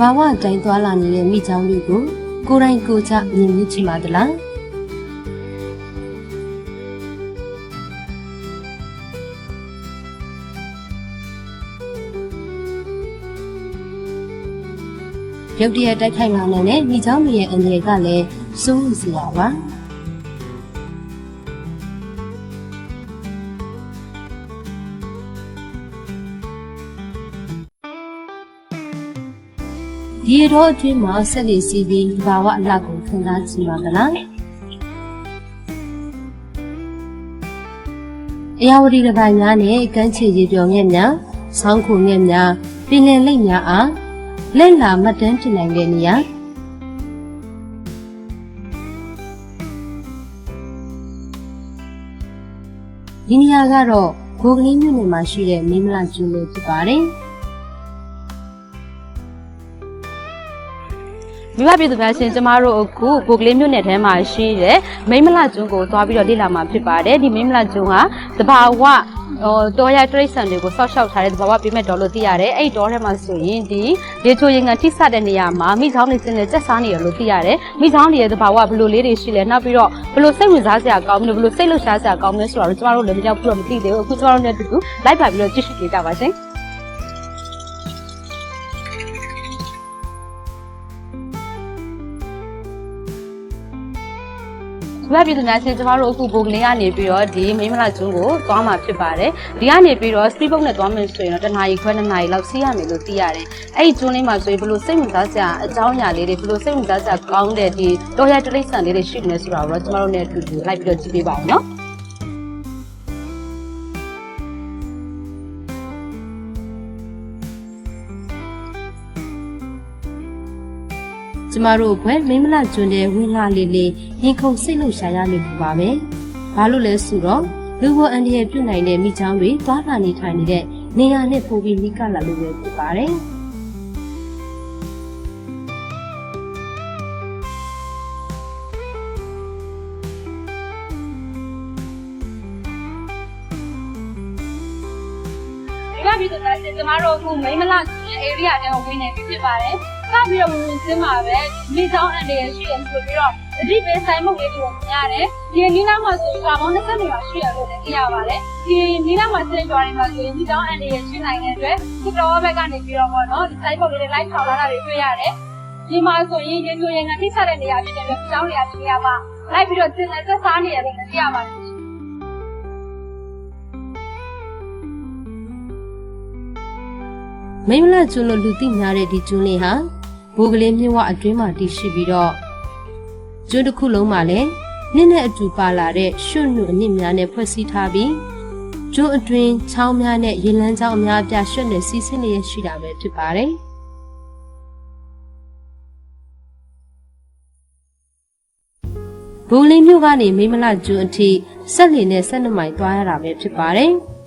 ဘာဝအတိုင်းသွားလာနေတဲ့မိချောင်းလေးကိုကိုယ်တိုင်ကိုယ်ချမြင်မြင်ကြည့်ပါသလားရုတ်တရက်တိုက်ခိုက်လာနိုင်တဲ့မိချောင်းတွေရဲ့အနေကလည်းစိုးရိမ်စရာပါ ဒီတော့အတွင်းမှာဆက်လက်စီးပြီးဘာဝအလှကိုခံစားကြည့်ပါကလားအရာဝတီတစ်ပိုင်းများနဲ့ကမ်းခြေရေပြော်ငှက်များဆောင်းခုငှက်များပင်လယ်လိပ်များအားလက်လာမှတ်တမ်းဖြစ်နိုင်တဲ့နေရာဒီနေရာကတော့ဂိုကလေးမြို့နယ်မှာရှိတဲ့မင်းမလာကျွန်းလေးဖြစ်ပါတယ် မိဘပြည်သူများရှင်ကျမတို့အခုကိုကလေးမြို့နယ်ထဲမှာရှိတဲ့မိမ့်မလာကျွန်းကိုသွားပြီးတော့လေ့လာမှာဖြစ်ပါတယ်ဒီမိမ့်မလာကျွန်းကတဘာဝဟိုတော်ရတရိတ်ဆန်တွေကိုဆောက်ရှောက်ထားတဲ့တဘာဝပြိမဲ့တော်လို့သိရတယ်အဲ့ဒီတော်ထဲမှာဆိုရင်ဒီလေချိုရင်ကထိစတဲ့နေရာမှာမိချောင်းတွေစင်းနဲ့စက်စားနေရလို့သိရတယ်မိချောင်းတွေရဲ့တဘာဝဘယ်လိုလေးတွေရှိလဲနောက်ပြီးတော့ဘယ်လိုစိတ်ဝင်စားစရာကောင်းမလဲဘယ်လိုစိတ်လှုပ်ရှားစရာကောင်းမလဲဆိုတာတော့ကျမတို့လည်းမကြောက်ဘူးတော့မသိသေးဘူးအခုကျမတို့နဲ့အတူတူလိုက်ပါပြီးတော့ကြည့်ရှုကြကြပါရှင် ဒီဘက်ပြည်သူများရှင်ကျမတို့အခုဘုံကလေးကနေပြီးတော့ဒီမိမလာကျွန်းကိုသွားမှာဖြစ်ပါတယ်ဒီကနေပြီးတော့ speed boat နဲ့သွားမယ်ဆိုရင်တော့တနာရီခွဲနှစ်နာရီလောက်စီးရမယ်လို့သိရတယ်အဲ့ဒီကျွန်းလေးမှာဆိုရင်ဘယ်လိုစိတ်ဝင်စားစရာအကြောင်းအရာလေးတွေဘယ်လိုစိတ်ဝင်စားစရာကောင်းတဲ့ဒီတော်ရတရိတ်ဆန်လေးတွေရှိနေဆိုတာကိုတော့ကျမတို့နဲ့အတူတူလိုက်ပြီးတော့ကြည့်ပေးပါဦးနော် ကျမတို့ဘွယ်မင်းမလာကျွန်းတဲ့ဝင်းလာလေးလေးရင်ခုန်စိတ်လို့ရှာရနေမှာပါပဲ။ဘာလို့လဲဆိုတော့လူဘအန်ဒီရဲ့ပြုတ်နိုင်တဲ့မိချောင်းတွေသွားလာနေထိုင်နေတဲ့နေရာနဲ့ပိုပြီးနိကလာလို့ပဲဖြစ်ပါတယ်။ဒီကပြည်သူများရှင်ကျမတို့အခုမိမလာကျွန်းရဲ့ area တဲ့ဝင်နေပြီဖြစ်ပါတယ် စပြီးတော့ဝင်ဝင်ချင်းမှာပဲမိချောင်းအန်တရရှိရဆိုပြီးတော့အတိပေးဆိုင်မုတ်လေးတွေကိုမြင်ရတယ်ဒီနီးနားမှာဆိုရင်ကာမောင်း20နေပါရှိရလို့လည်းသိရပါတယ်ဒီနီးနားမှာစင်ကြွားနေမှာဆိုရင်မိချောင်းအန်တရရှိနိုင်တဲ့အတွက်ဒီတော်ဘက်ကနေပြီးတော့ပေါ့နော်ဒီဆိုင်မုတ်လေးတွေလိုက်ထောင်လာတာတွေတွေ့ရတယ်ဒီမှာဆိုရင်ရေချိုရင်ကထိဆက်တဲ့နေရာဖြစ်တဲ့အတွက်ကျောင်းနေရာဒီနေရာမှာလိုက်ပြီးတော့ကျင်တဲ့သက်စားနေရတယ်လည်းသိရပါတယ်မိန်းမလကျွန်းလို့လူသိများတဲ့ဒီကျွန်းလေးဟာ ဘိုးကလေးမြစ်ဝအတွင်းမှာတည်ရှိပြီးတော့ကျွန်းတစ်ခုလုံးမှာလည်းနစ်နဲ့အတူပါလာတဲ့ရွှွတ်နုအနစ်များနဲ့ဖွဲ့စည်းထားပြီးကျွန်းအတွင်းချောင်းများနဲ့ရေလမ်းကြောင်းအများအပြားရွှွတ်နဲ့စီးဆင်းလျက်ရှိတာပဲဖြစ်ပါတယ်ဘိုးလေးမြို့ကနေမိန်းမလကျွန်းအထိဆက်လီနဲ့ဆက်နှစ်မိုင်သွားရတာပဲဖြစ်ပါတယ်။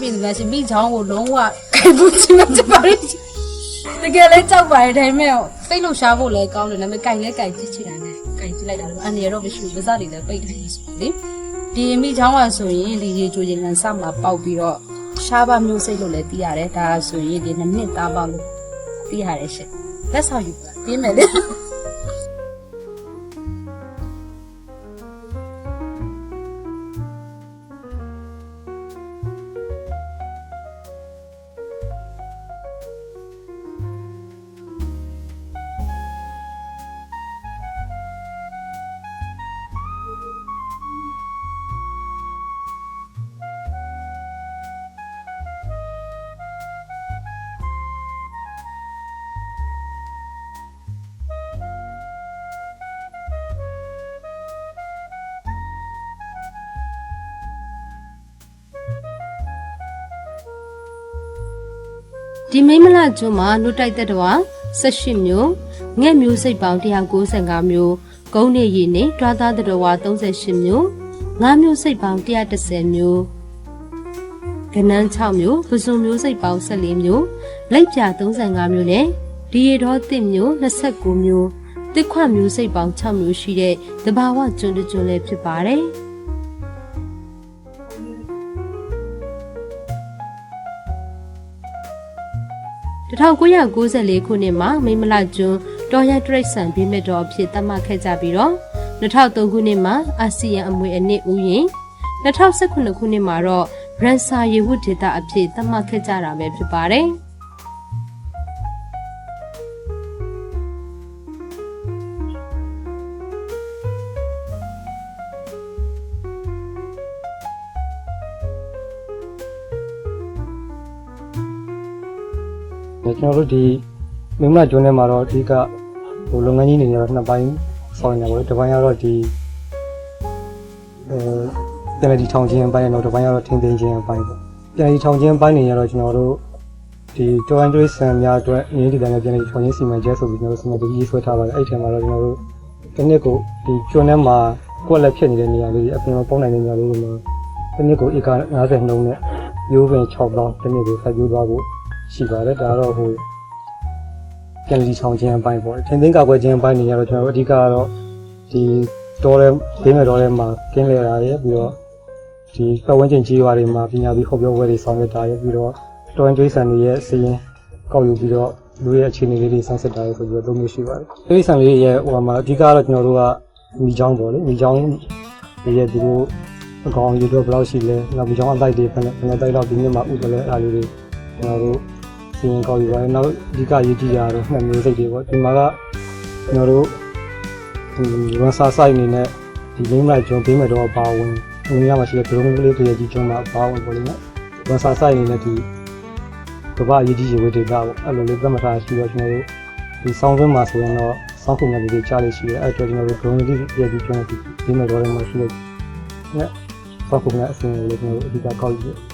ပြပြနေတာရှင်မိချောင်းကိုလုံးဝခိုင်ဘူးချင်မှတပါလိတကယ်လဲကြောက်ပါတယ်ဒါပေမဲ့စိတ်လှရှားဖို့လည်းကောင်းတယ်ဒါပေမဲ့ကြိုင်လဲကြိုင်ကြည့်ချင်တာနဲ့ကြိုင်ကြည့်လိုက်တာတော့အန်ရတော့မရှိဘူးပါးစပ်တွေလည်းပိတ်တယ်ဆိုလေဒီမိချောင်းကဆိုရင်ဒီရေချိုရင်ကန်စမှာပေါက်ပြီးတော့ရှားပါမျိုးစိတ်လို့လည်းသိရတယ်ဒါဆိုရင်ဒီနှစ်နှစ်သားပေါက်လို့သိရတယ်ရှင်လက်ဆောင်ယူပြင်းမယ်လေ ဒီမိန်းမလကျွန်းမှာနှုတ်တိုက်သက်တော်18မျိုးငှက်မျိုးစိတ်ပေါင်း195မျိုးကုန်းနေရည်နေတွားသားသက်တော်38မျိုးငါးမျိုးစိတ်ပေါင်း130မျိုးကနန်း6မျိုးပဇွန်မျိုးစိတ်ပေါင်း14မျိုးလိုက်ပြ35မျိုးနဲ့ဒီရတော်တစ်မျိုး29မျိုးတစ်ခွမျိုးစိတ်ပေါင်း6မျိုးရှိတဲ့တဘာဝကျွန်းတစ်ကျွန်းလည်းဖြစ်ပါတယ်။ 1994ခုနှစ်မှာမိမလကျွန်းတော်ရတရိတ်ဆန်ပြင်းမဲ့တော်အဖြစ်သတ်မှတ်ခဲ့ကြပြီးတော့2003ခုနှစ်မှာအာဆီယံအမွေအနှစ်ဥယျာဉ်2019ခုနှစ်မှာတော့ရန်ဆာရေဝတ်ဒေတာအဖြစ်သတ်မှတ်ခဲ့ကြတာပဲဖြစ်ပါတယ်။ ကျွန်တော်တို့ဒီမင်းမကျွန်းထဲမှာတော့အဓိကဟိုလုပ်ငန်းကြီးနေတော့နှစ်ပိုင်းဆောင်နေတယ်ပေါ့တစ်ပိုင်းကတော့ဒီအဲပြန်လည်ဒီထောင်ခြင်းအပိုင်းနဲ့တော့တစ်ပိုင်းကတော့ထင်းထင်းခြင်းအပိုင်းပေါ့ပြန်လည်ဒီထောင်ခြင်းအပိုင်းနေရတော့ကျွန်တော်တို့ဒီတောန်ကျွေးဆန်များအတွက်အင်းဒီတိုင်းနဲ့ပြန်လည်ထောင်ခြင်းစီမံချက်ဆိုပြီးကျွန်တော်တို့စီမံချက်ကြီးဆွဲထားပါတယ်အဲ့ဒီထဲမှာတော့ကျွန်တော်တို့ဒီနှစ်ကိုဒီကျွန်းထဲမှာကိုယ့်လက်ဖြစ်နေတဲ့နေရာလေးအပြင်မှာပေါင်းနိုင်တဲ့နေရာလေးတွေမှာဒီနှစ်ကိုဧက90နှုန်းနဲ့ရိုးပင်6ပေါင်းဒီနှစ်ကိုဆက်ပြိုးသွားဖို့ ရှိပါတယ်ဒါကတော့ဟိုပြန်လည်ဆောင်ခြင်းအပိုင်းပေါ့ထင်သိမ်းကောက်ွယ်ခြင်းအပိုင်းနေရတော့ကျွန်တော်တို့အဓိကကတော့ဒီတော်ရဲဘေးမဲ့တော်ရဲမှာကင်းလဲတာရယ်ပြီးတော့ဒီပတ်ဝန်းကျင်ကြီးရွာတွေမှာပညာပြီးဟောပြောပွဲတွေဆောင်ရွက်တာရယ်ပြီးတော့တော်ရင်ကျွေးဆန်တွေရဲ့စီရင်ကောက်ယူပြီးတော့လူရဲ့အခြေအနေလေးတွေဆန်းစစ်တာရယ်ဆိုပြီးတော့သုံးမျိုးရှိပါတယ်ကျွေးဆန်လေးရဲ့ဟိုမှာအဓိကကတော့ကျွန်တော်တို့ကမိချောင်းပေါ့လေမိချောင်းတွေရဲ့ဒီလိုအကောင်ယူတော့ဘယ်လောက်ရှိလဲနောက်မိချောင်းအတိုက်တွေဘယ်နဲ့ဘယ်နဲ့တိုက်တော့ဒီနေ့မှာဥပလဲအားလေးတွေကျွန်တော်တို့ စီရင်ကောက်ယူပါတယ်နောက်အဓိကရေးကြည့်ရတော့နှစ်မျိုးစိတ်တွေပေါ့ဒီမှာကကျွန်တော်တို့ဒီဝန်စာဆိုင်အနေနဲ့ဒီလိမ့်လိုက်ကျွန်းပေးမဲ့တော့ပါဝင်ဝင်ရမှာရှိတဲ့ဒရုန်းကလေးတွေကြီးကျွန်းမှာပါဝင်ပေါ့လေနော်ဝန်စာဆိုင်အနေနဲ့ဒီကဘာရေးကြည့်ရဝေဒေတာပေါ့အဲ့လိုလေးသမထားရှိတော့ကျွန်တော်တို့ဒီဆောင်းသွင်းမှာဆိုရင်တော့ဆောင်းခုနယ်တွေကြားလေးရှိတယ်အဲ့တော့ကျွန်တော်တို့ဒရုန်းလေးတွေကြီးကျွန်းဒီပေးမဲ့တော့လည်းမရှိတဲ့နဲ့ဆောင်းခုနယ်အစင်းလေးကျွန်တော်တို့အဓိကကောက်ယူတယ်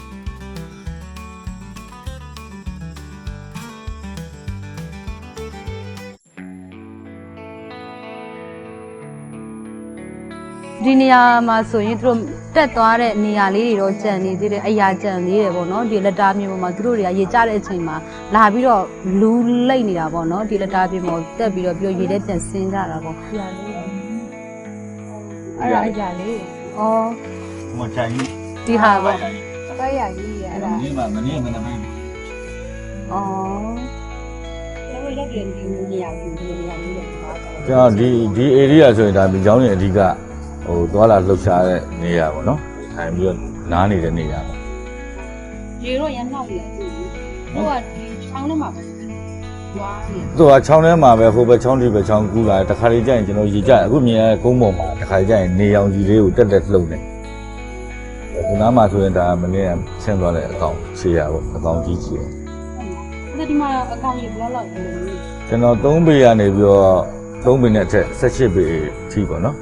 ဒီနေရာမှာဆိုရင်သူတို့တက်သွားတဲ့နေရာလေးတွေတော့ကြံနေသေးတယ်အရာကြံသေးတယ်ပေါ့နော်ဒီလက်တာမြေပေါ်မှာသူတို့တွေကရေကျတဲ့အချိန်မှာလာပြီးတော့လူလိတ်နေတာပေါ့နော်ဒီလက်တာမြေပေါ်တက်ပြီးတော့ပြီးတော့ရေထဲပြန်ဆင်းကြတာပေါ့အဲ့ဒါအရာလေးဩဟိုချိုင်ကြီးဒီဟာပေါ့ဆက်ရကြီးရအဲ့ဒါဒီမှာမနေ့မနေ့မင်းဩကျွန်တော်ရက်ပြန်ဒီနေရာကိုဒီနေရာလေးကိုပါတော့ကျွန်တော်ဒီဒီ area ဆိုရင်ဒါမြေချောင်းရဲ့အဓိက ဟိုသွားလာလှုပ်ရှားတဲ့နေရာပေါ့နော်ထိုင်ပြီးတော့နားနေတဲ့နေရာပေါ့ရေတော့ရမ်းနောက်နေတယ်သူကဒီချောင်းထဲမှာပဲွားနေသူကချောင်းထဲမှာပဲဟိုဘက်ချောင်းဒီဘက်ချောင်းကူးလာတယ်တခါလေကြာရင်ကျွန်တော်ရေကြအခုမြင်ရတဲ့ကုန်းပေါ်မှာတခါလေကြာရင်နေရောင်ကြီးလေးကိုတက်တက်လှုပ်နေဒီနားမှာဆိုရင်ဒါမနေ့ကဆင်းသွားတဲ့အကောင်ခြေရပေါ့အကောင်ကြီးကြီးပေါ့အဲ့ဒီမှာအကောင့်ရေဘလောက်လောက်လဲကျွန်တော်3ပေရနေပြီးတော့3ပေနဲ့အထက်18ပေထိပေါ့နော်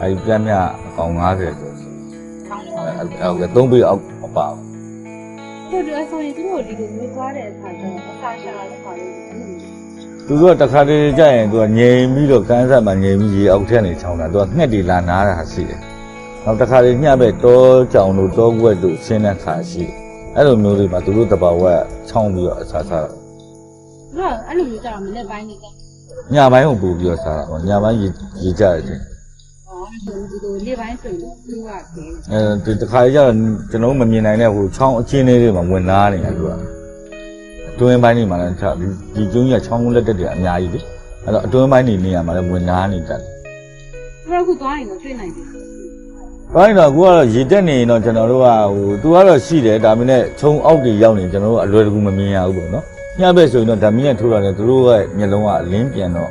အဲဒီပြမ်းမြအကောင်90ကျော်ခေါင်းအဲတော့ဟုတ်ကဲ့3ပေအောက်မပါဘူးသူတို့ဆိုရင်သူတို့ဒီလိုမျိုးသွားတဲ့အခါကျတော့အစာရှာတဲ့ခါလေးသူတို့ကတခါတည်းကြာရင်သူကငြိမ်ပြီးတော့ကန်းဆက်မှာငြိမ်ပြီးရေအောက်ထက်နေချောင်းတာသူကငှက်တွေလာနားတာရှိတယ်။နောက်တခါတည်းညပဲတောကြောင်တို့တောကွက်တို့ဆင်းတဲ့ခါရှိတယ်။အဲ့လိုမျိုးတွေမှာသူတို့တဘာဝကချောင်းပြီးတော့အစားစားတာသူကအဲ့လိုမျိုးကြတော့မနေ့ပိုင်းနေတယ်ညပိုင်းကိုပို့ပြီးတော့စားတာပေါ့ညပိုင်းရေရေကြတဲ့အချိန် ဟောဆိုဒီလိုနေ့ပိုင်းဆိုရင်သူကတယ်အဲဒီတခါတည်းကျတော့ကျွန်တော်တို့မမြင်နိုင်တဲ့ဟိုချောင်းအချင်းလေးတွေမှာဝင်လာနေတာသူကအတွင်းပိုင်းတွေမှာလည်းချဒီဒီကျုံးကြီးကချောင်းလက်တက်တွေအများကြီးလေအဲ့တော့အတွင်းပိုင်းတွေနေရာမှာလည်းဝင်လာနေတတ်တယ်သူတို့ကသွားရင်တော့တွေ့နိုင်တယ်။ဘာလို့လဲကိုကတော့ရေတက်နေရင်တော့ကျွန်တော်တို့ကဟိုသူကတော့ရှိတယ်ဒါပေမဲ့ခြုံအောက်တွေရောက်နေကျွန်တော်တို့အလွယ်တကူမမြင်ရဘူးပေါ့နော်။ညဘက်ဆိုရင်တော့ဓာမင်းနဲ့ထိုးတာနဲ့သူတို့ရဲ့မျက်လုံးကအလင်းပြန်တော့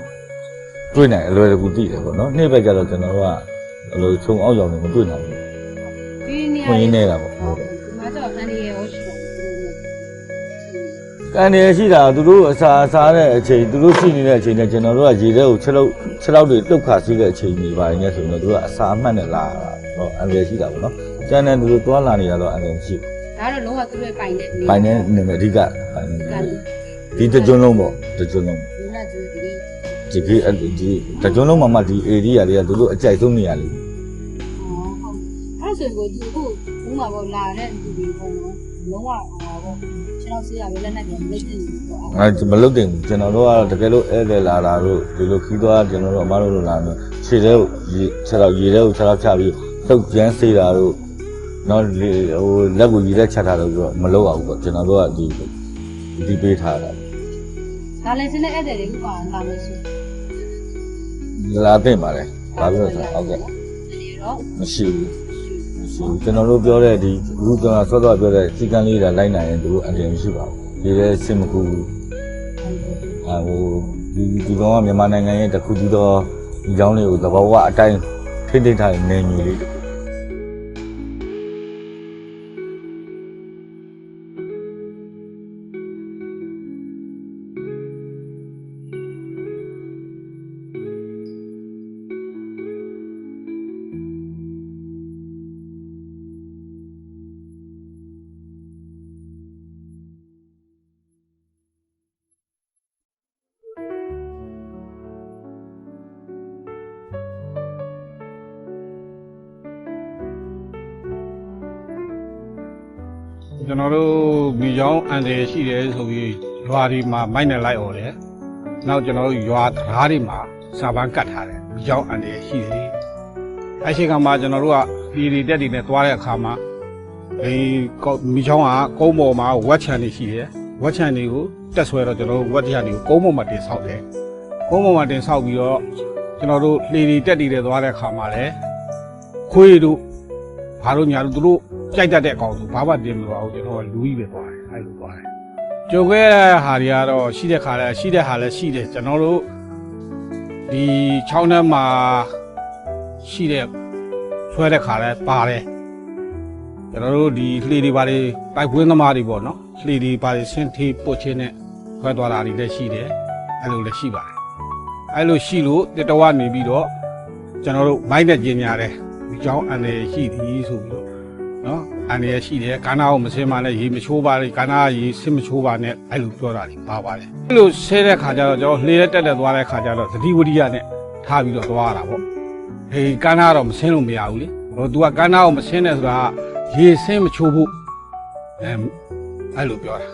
တွေ့နိုင်အလွယ်တကူသိတယ်ပေါ့နော်။နေ့ဘက်ကျတော့ကျွန်တော်တို့ကဘယ်လိုခြုံအောက်ရောက်နေမတွေ့နိုင်ဘူးဒီနေ။ရာခွင့်ရင်းနေတာပေါ့ဟုတ်ဒီမှာတော့အန်ဒီရဲ့ဟောရှိတယ်။ကန်နေရှိတာသူတို့အစာစားတဲ့အချိန်သူတို့ရှိနေတဲ့အချိန်နဲ့ကျွန်တော်တို့ကရေထဲကိုချက်လို့ချက်လောက်တွေတုတ်ခါစီးတဲ့အချိန်တွေပါနေဆိုရင်တော့သူတို့ကအစာအမှတ်နဲ့လာတာဟောအန်ရရှိတာပေါ့နော်။ကျန်တဲ့သူတို့သွားလာနေတာတော့အန်ရရှိတယ်ဒါတော့လုံးဝသူတို့ရဲ့ပိုင်တဲ့နေပိုင်တဲ့နေမဲ့အဓိကပိုင်နေကန်ဒီတကြွလုံးပေါ့တကြွလုံးဒီလာသူ ဒီဒီကိအဲ့ဒီတကြွလုံးမှာမှဒီ area တွေကသူတို့အကြိုက်ဆုံးနေရလေဟောဟုတ်အဲ့ဆိုကိုသူကဘုံမှာပေါ်လာတဲ့သူတွေပေါ့နော်လုံးဝဟောပေါ့ကျွန်တော်ဆေးရပဲလက်နဲ့ပြန်လက်ကြည့်နေပေါ့အဲမလုတ်တင်ဘူးကျွန်တော်တို့ကတော့တကယ်လို့ဧည့်သည်လာတာတို့ဒီလိုခီးသွားကျွန်တော်တို့အမားတို့လိုလာမယ်ခြေထဲကိုရေခြေတော့ရေထဲကိုခြေတော့ဖြတ်ပြီးသုတ်ကျန်းစေးတာတို့နော်ဒီဟိုလက်ကိုရေထဲချက်ထားလို့ဆိုတော့မလုတ်အောင်ပေါ့ကျွန်တော်တို့ကဒီဒီပေးထားတာဒါလည်းစနေဧည့်သည်တွေကပါလာလို့ဆို လာတင်ပါလေဘာလို့လဲဆိုတော့ဟုတ်ကဲ့ဒီတော့မရှိဘူးမရှိဘူးကျွန်တော်တို့ပြောတဲ့ဒီအခုကျွန်တော်ဆော့တော့ပြောတဲ့စီကံလေးတွေလိုက်နိုင်ရင်သူတို့အတင်မရှိပါဘူးဒီလေစင်မကူဘူးအဲဟိုဒီဒီကောင်ကမြန်မာနိုင်ငံရဲ့တစ်ခုတည်းသောဒီကြောင်းလေးကိုသဘောဝအတိုင်းထိမ့်ထိမ့်ထားတဲ့နေမျိုးလေး ကျွန်တော်တို့မိချောင်းအန်တယ်ရှိတယ်ဆိုပြီးရွာတွေမှာမိုက်နဲ့လိုက်អော်တယ်။နောက်ကျွန်တော်တို့ရွာသားတွေမှာစာပန်းကတ်ထားတယ်မိချောင်းအန်တယ်ရှိတယ်။အဲ့ရှိကမှာကျွန်တော်တို့ကဒီဒီတက်တွေနဲ့သွားတဲ့အခါမှာဒီကောမိချောင်းကကုန်းပေါ်မှာဝက်ချန်တွေရှိတယ်။ဝက်ချန်တွေကိုတက်ဆွဲတော့ကျွန်တော်တို့ဝက်ချန်တွေကိုကုန်းပေါ်မှာတင်ဆောက်တယ်။ကုန်းပေါ်မှာတင်ဆောက်ပြီးတော့ကျွန်တော်တို့လှေတွေတက်တွေနဲ့သွားတဲ့အခါမှာလည်းခွေးတို့ဘာလို့ညာလို့သူတို့ ကြိုက်တတ်တဲ့အကောင်ဆိုဘာမှတင်မလို့အောင်ကျွန်တော်ကလူကြီးပဲသွားတယ်အဲ့လိုသွားတယ်ကြုံခဲ့တဲ့ဟာတွေကတော့ရှိတဲ့ခါလဲရှိတဲ့ဟာလဲရှိတယ်ကျွန်တော်တို့ဒီချောင်းထဲမှာရှိတဲ့ဆွဲတဲ့ခါလဲပါတယ်ကျွန်တော်တို့ဒီလှေတွေပါတွေပိုက်ပွင်းသမားတွေပေါ့နော်လှေတွေပါတွေဆင်းထေးပုတ်ချင်းနဲ့ဆွဲသွားတာတွေလည်းရှိတယ်အဲ့လိုလည်းရှိပါတယ်အဲ့လိုရှိလို့တတဝနေပြီးတော့ကျွန်တော်တို့မိုက်နဲ့ကျင်ညာတယ်ဒီကြောင်းအန်ရရှိသည်ဆိုပြီးတော့ နော်အန်ရရှိတယ်ကန္နာကိုမစင်ပါနဲ့ရေမချိုးပါနဲ့ကန္နာကရေစင်မချိုးပါနဲ့အဲ့လိုပြောတာတွေပါပါတယ်အဲ့လိုဆဲတဲ့ခါကျတော့ကျွန်တော်လှေရက်တက်တက်သွားတဲ့ခါကျတော့သတိဝရိယနဲ့ထားပြီးတော့သွားရတာပေါ့ဟေးကန္နာကတော့မစင်လို့မရဘူးလေဟို तू ကကန္နာကိုမစင်နဲ့ဆိုတာကရေစင်မချိုးဖို့အဲအဲ့လိုပြောတာ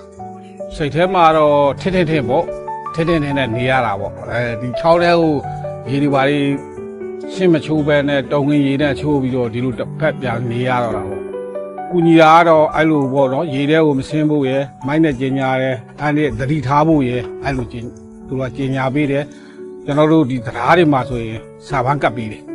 စိတ်ထဲမှာတော့ထစ်ထစ်ထစ်ပေါ့ထစ်ထစ်ထစ်နဲ့နေရတာပေါ့အဲဒီချောင်းထဲကိုရေဒီပါလေးရှင်းမချိုးပဲနဲ့တုံငင်ရေနဲ့ချိုးပြီးတော့ဒီလိုတစ်ဖက်ပြန်နေရတော့တာပေါ့။ ကုညီတာကတော့အဲ့လိုပေါ့နော်ရေထဲကိုမစင်းဖို့ရယ်မိုင်းနဲ့ကျင်ညာရဲအဲ့ဒီသတိထားဖို့ရယ်အဲ့လိုကျင်သူကကျင်ညာပေးတယ်ကျွန်တော်တို့ဒီတရားတွေမှာဆိုရင်စာပန်းကပ်ပေးတယ်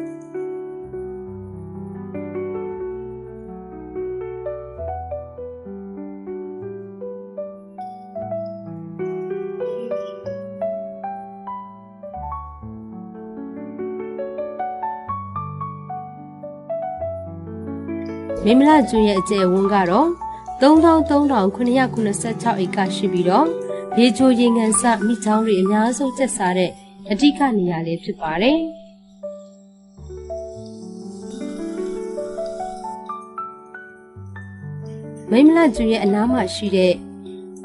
မင်္ဂလာကျွန်းရဲ့အကျယ်ဝန်းကတော့3386ဧကရှိပြီးတော့ရေချိုရေငန်စမိချောင်းတွေအများဆုံးကျက်စားတဲ့အဓိကနေရာလေးဖြစ်ပါတယ်။မိမလာကျွန်းရဲ့အနားမှာရှိတဲ့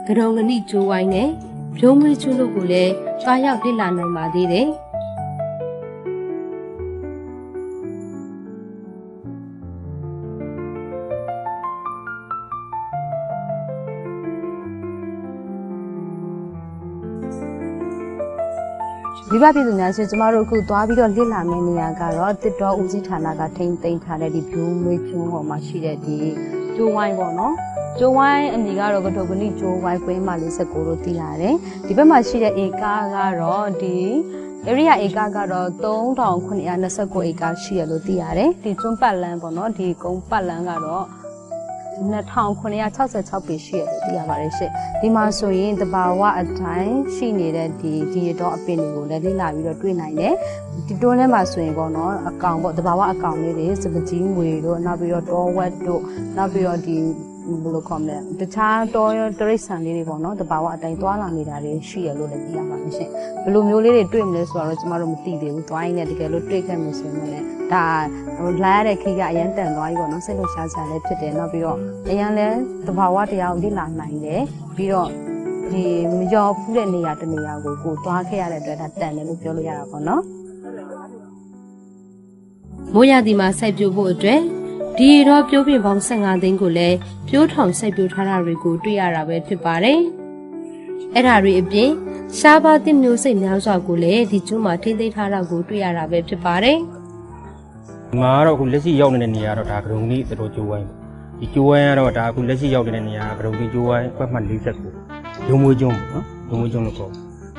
ကရုံကဏိကျိုးဝိုင်းနဲ့ဖြိုးမွေးကျွန်းတို့ကိုလည်းတွားရောက်လေ့လာနိုင်ပါသေးတယ်။။ မိဘပြည်သူများရှင်ကျမတို့အခုသွားပြီးတော့လေ့လာမယ့်နေရာကတော့တစ်တော်ဦးစီးဌာနကထိမ့်သိမ်းထားတဲ့ဒီဖြိုးမွေးကျွန်းဟော်မှာရှိတဲ့ဒီကျိုးဝိုင်းပေါ့နော်။ကျိုးဝိုင်းအမည်ကတော့ကထုပ်ကနိကျိုးဝိုင်းကွင်းမှာ49လို့သိရတယ်။ဒီဘက်မှာရှိတဲ့ဧကကတော့ဒီ area ဧကကတော့3929ဧကရှိရလို့သိရတယ်။ဒီကျွန်းပတ်လန်းပေါ့နော်ဒီကုန်းပတ်လန်းကတော့ 2966ပေရှိရတယ်သိရပါတယ်ရှင့်ဒီမှာဆိုရင်တဘာဝအတိုင်းရှိနေတဲ့ဒီဒီရတော့အပင်တွေကိုလည်းလေ့လာပြီးတော့တွေ့နိုင်တယ်ဒီတွန်းထဲမှာဆိုရင်ပေါ့နော်အကောင်ပေါ့တဘာဝအကောင်လေးတွေစပကြီးငွေတို့နောက်ပြီးတော့တောဝက်တို့နောက်ပြီးတော့ဒီ ဘယ်လိုခေါ်မလဲတခြားတောရောတရိတ်ဆန်လေးတွေပေါ့နော်တဘာဝအတိုင်းသွားလာနေတာတွေရှိရလို့လည်းသိရပါတယ်ရှင့်ဘယ်လိုမျိုးလေးတွေတွေ့မလဲဆိုတော့ကျမတို့မသိသေးဘူးသွားရင်းနဲ့တကယ်လို့တွေ့ခဲ့မှဆိုရင်လည်းဒါဟိုလာရတဲ့ခိကအရန်တန်သွားပြီပေါ့နော်စိတ်လှုပ်ရှားစရာလည်းဖြစ်တယ်နောက်ပြီးတော့အရန်လည်းတဘာဝတရားကိုလေ့လာနိုင်တယ်ပြီးတော့ဒီမရောဖူးတဲ့နေရာတစ်နေရာကိုကိုသွားခဲ့ရတဲ့အတွက်ဒါတန်တယ်လို့ပြောလို့ရတာပေါ့နော်မိုးရာသီမှာစိုက်ပျိုးဖို့အတွက် ဒဒီရေတော့ပြိုးပင်ပေါင်း15သိန်းကိုလည်းပြိုးထောင်စိုက်ပြိုးထားတာတွေကိုတွေ့ရတာပဲဖြစ်ပါတယ်။အဲ့ဒါတွေအပြင်ရှားပါးတစ်မျိုးစိတ်များစွာကိုလည်းဒီကျွန်းမှာထိမ့်သိမ်းထားတာကိုတွေ့ရတာပဲဖြစ်ပါတယ်။ဒီမှာကတော့အခုလက်ရှိရောက်နေတဲ့နေရာကတော့ဒါဂရုံလေးတော်တော်ကျိုးဝိုင်းပေါ့ဒီကျိုးဝိုင်းကတော့ဒါအခုလက်ရှိရောက်နေတဲ့နေရာကဂရုံလေးကျိုးဝိုင်းပတ်မှတ်49ရုံမွေးကျွန်းပေါ့နော်ရုံမွေးကျွန်းလို့ခေါ်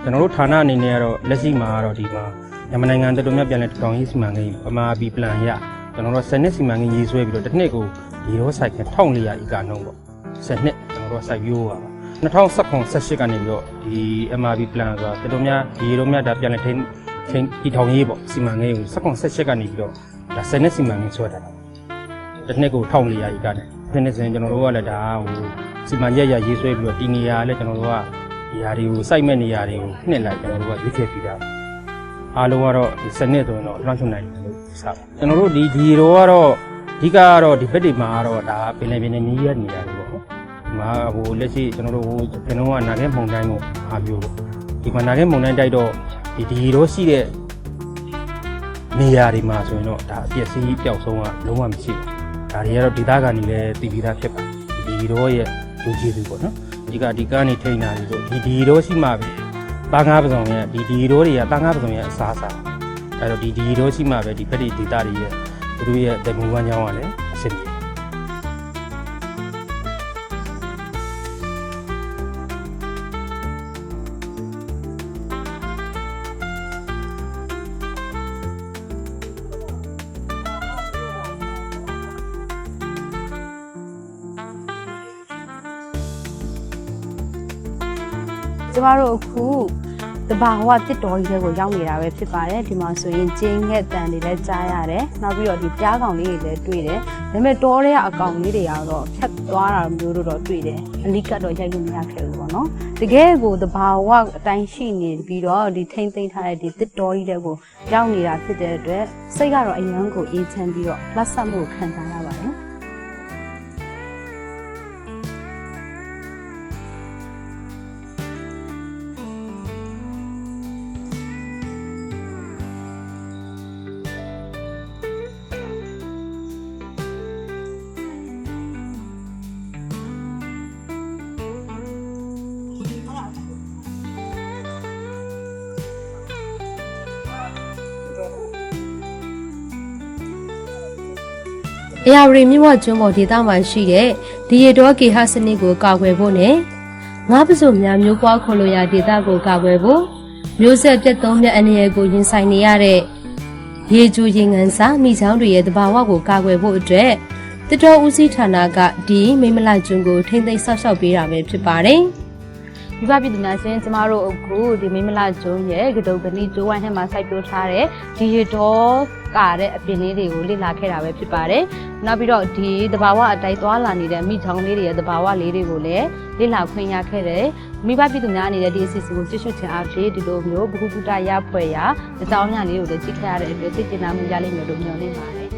ကျွန်တော်တို့ဌာနအနေနဲ့ကတော့လက်ရှိမှာကတော့ဒီမှာမြန်မာနိုင်ငံတော်တော်များပြန်လဲတောင်ရေးစီမံကိန်းပမာဘီပလန်ရ ကျွန်တော်တို့10နှစ်စီမံကိန်းရေးဆွဲပြီးတော့တစ်နှစ်ကိုဒီရောဆိုင်ခင်1400ဧကနှုန်းပေါ့10နှစ်ကျွန်တော်တို့စိုက်ပျိုးပါ2019 18ကနေပြီးတော့ဒီ MRB plan ဆိုတာတော်တော်များဒီရောများဒါပြန်လဲထိန်းထိန်းဒီထောင်ရေးပေါ့စီမံကိန်းကို19 18ကနေပြီးတော့ဒါ10နှစ်စီမံကိန်းဆွဲထားတာတစ်နှစ်ကို1400ဧကနဲ့ဒီနှစ်စဉ်ကျွန်တော်တို့ကလည်းဒါဟိုစီမံချက်ရရေးဆွဲပြီးတော့ဒီနေရာလည်းကျွန်တော်တို့ကဒီနေရာတွေကိုစိုက်မဲ့နေရာတွေကိုနှစ်လိုက်ကျွန်တော်တို့ကရွေးချယ်ပြီးတာ အားလုံးကတော့ဒီ10နှစ်ဆိုရင်တော့လွှမ်းချွန်နိုင်တယ်လို့စပါကျွန်တော်တို့ဒီဒီရောကတော့အဓိကကတော့ဒီဘက်တွေမှာကတော့ဒါပင်လယ်ပင်နဲ့မြည်ရနေရတယ်ပေါ့နော်ဒီမှာဟိုလက်ရှိကျွန်တော်တို့ဟိုကျွန်တော်ကနာခဲ့မှုန်တိုင်းကိုအားပြောလို့ဒီမှာနာခဲ့မှုန်တိုင်းတိုက်တော့ဒီဒီရောရှိတဲ့နေရာတွေမှာဆိုရင်တော့ဒါအပျက်စီးပျောက်ဆုံးကလုံးဝမရှိဘူးဒါတွေကတော့ဒေသခံတွေလည်းတည်ပြီးသားဖြစ်ပါတယ်ဒီရောရဲ့လူကြီးစုပေါ့နော်ဒီကဒီကနေထိန်းတာတွေဆိုဒီဒီရောရှိမှပဲ တာငါးပစုံရဲ့ဒီဒီရောတွေကတာငါးပစုံရဲ့အစားအစာအဲ့တော့ဒီဒီရောရှိမှပဲဒီဘက်ဒီဒေသတွေရဲ့သူတို့ရဲ့တေမူဝမ်းကြောင်းကလည်းအဆင်ပြေကျမတို့အခု တဘာဝတစ်တော်ကြီးတွေကိုရောက်နေတာပဲဖြစ်ပါတယ်ဒီမှာဆိုရင်ကျင်းငှက်တန်တွေလည်းကြားရတယ်နောက်ပြီးတော့ဒီပြားကောင်လေးတွေလည်းတွေ့တယ်ဒါပေမဲ့တောထဲကအကောင်လေးတွေကတော့ဖြတ်သွားတာမျိုးတို့တော့တွေ့တယ်အနိကတော့ရိုက်လို့မရခဲ့ဘူးပေါ့နော်တကယ်ကိုတဘာဝအတိုင်းရှိနေပြီးတော့ဒီထိမ့်သိမ့်ထားတဲ့ဒီတစ်တော်ကြီးတွေကိုရောက်နေတာဖြစ်တဲ့အတွက်စိတ်ကတော့အယံကိုအေးချမ်းပြီးတော့လက်ဆက်မှုကိုခံစားရ ပါတယ်အရာဝတီမြစ်ဝကျွန်းပေါ်ဒေသမှာရှိတဲ့ဒီရတော်ကေဟစနစ်ကိုကာကွယ်ဖို့နဲ့ငါးပစုံများမျိုးပွားခွန်လိုရာဒေသကိုကာကွယ်ဖို့မျိုးဆက်ပြတ်သုံးမြတ်အနေရကိုရင်ဆိုင်နေရတဲ့ရေကျူရင်ငန်းစာမိချောင်းတွေရဲ့တဘာဝကိုကာကွယ်ဖို့အတွက်တတော်ဦးစီးဌာနကဒီမိမလကျွန်းကိုထိမ့်သိမ်းဆောက်ရှောက်ပေးတာပဲဖြစ်ပါတယ်။ ဒီဘပြည်သူများရှင်ကျမတို့အခုဒီမိမလာကျုံရဲ့ကတုတ်ကလေးကျိုးဝိုင်းထဲမှာစိုက်ပျိုးထားတဲ့ဒီရတော်ကတဲ့အပင်လေးတွေကိုလေ့လာခဲ့တာပဲဖြစ်ပါတယ်။နောက်ပြီးတော့ဒီတဘာဝအတိုင်းသွားလာနေတဲ့မိချောင်းလေးတွေရဲ့တဘာဝလေးတွေကိုလည်းလေ့လာခွင့်ရခဲ့တယ်။မိဘပြည်သူများအနေနဲ့ဒီအစီအစဉ်ကိုကြည့်ရှုခြင်းအပြင်ဒီလိုမျိုးဘ ഹു ကုတရဖွဲ့ရာအကြောင်းအရာလေးကိုလည်းကြည့်ခဲ့ရတဲ့အတွက်သိကျင်နာမှုရလိမ့်မယ်လို့မျှော်လင့်ပါတယ်